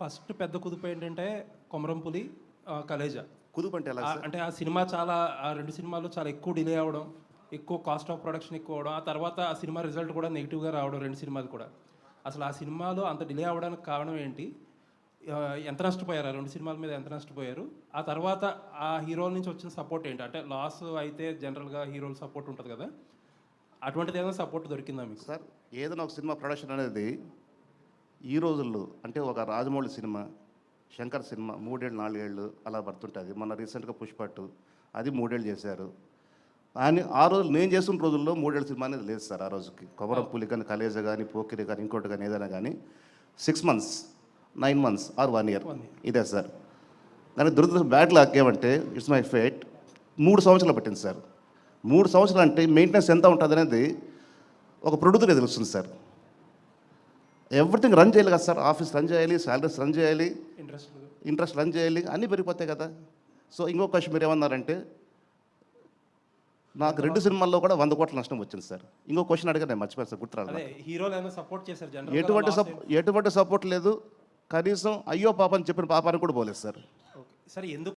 First పెద్ద కుదుపు ఏంటంటే కొమరంపులి కలేజా. కుదుపు అంటే ఎలా అంటే ఆ సినిమా చాలా ఆ రెండు సినిమాలు చాలా ఎక్కువ డిలే అవ్వడం ఎక్కువ కాస్ట్ ఆఫ్ ప్రొడక్షన్ ఎక్కువ అవడం ఆ తర్వాత ఆ సినిమా రిజల్ట్ కూడా నెగిటివ్గా రావడం రెండు సినిమాలు కూడా. అసలు ఆ సినిమాలో అంత డిలే అవ్వడానికి కారణం ఏంటి? ఎంత నష్టపోయారు? ఆ రెండు సినిమాల మీద ఎంత నష్టపోయారు? ఆ తర్వాత ఆ హీరోల నుంచి వచ్చిన సపోర్ట్ ఏంటి? అంటే లాస్ అయితే జనరల్గా హీరోల సపోర్ట్ ఉంటుంది కదా. అటువంటిది ఏదైనా సపోర్ట్ దొరికిందా మీకు? సార్ ఏదైనా ఒక సినిమా ప్రొడక్షన్ అనేది ఈ రోజుల్లో అంటే ఒక రాజమౌళి సినిమా శంకర్ సినిమా మూడేళ్ళు నాలుగేళ్ళు అలా పడుతుంటుంది. మొన్న రీసెంట్గా పుష్పట్టు అది మూడేళ్ళు చేశారు. కానీ ఆ రోజు నేను చేస్తున్న రోజుల్లో మూడేళ్ళ సినిమా అనేది లేదు సార్ ఆ రోజుకి. కొమరం పులి కానీ కలేజ కానీ పోకిరి కానీ ఇంకోటి కానీ ఏదైనా కానీ six months nine months or one year ఇదే సార్. కానీ దురదృష్టం బ్యాడ్ లాక్ ఏమంటే ఇట్స్ మై ఫేట్ మూడు సంవత్సరాలు పట్టింది సార్. మూడు సంవత్సరాలు అంటే మెయింటెనెన్స్ ఎంత ఉంటుంది అనేది ఒక ప్రొడ్యూసర్కి తెలుస్తుంది సార్. ఎవ్రీథింగ్ రన్ చేయాలి కదా సార్. ఆఫీస్ రన్ చేయాలి శాలరీస్ రన్ చేయాలి ఇంట్రెస్ట్ ఇంట్రెస్ట్ రన్ చేయాలి అన్నీ పెరిగిపోతాయి కదా. సో ఇంకో క్వశ్చన్ మీరు ఏమన్నారంటే నాకు రెండు సినిమాల్లో కూడా వంద కోట్ల నష్టం వచ్చింది సార్. ఇంకో క్వశ్చన్ అడిగా నేను మర్చిపోయాను సార్ గుర్తురాలి అదే హీరోలు ఏమైనా సపోర్ట్ చేశారు ఎటువంటి ఎటువంటి సపోర్ట్ లేదు. కనీసం అయ్యో పాప అని చెప్పిన పాపానికి కూడా పోలేదు సార్. సరే ఎందుకు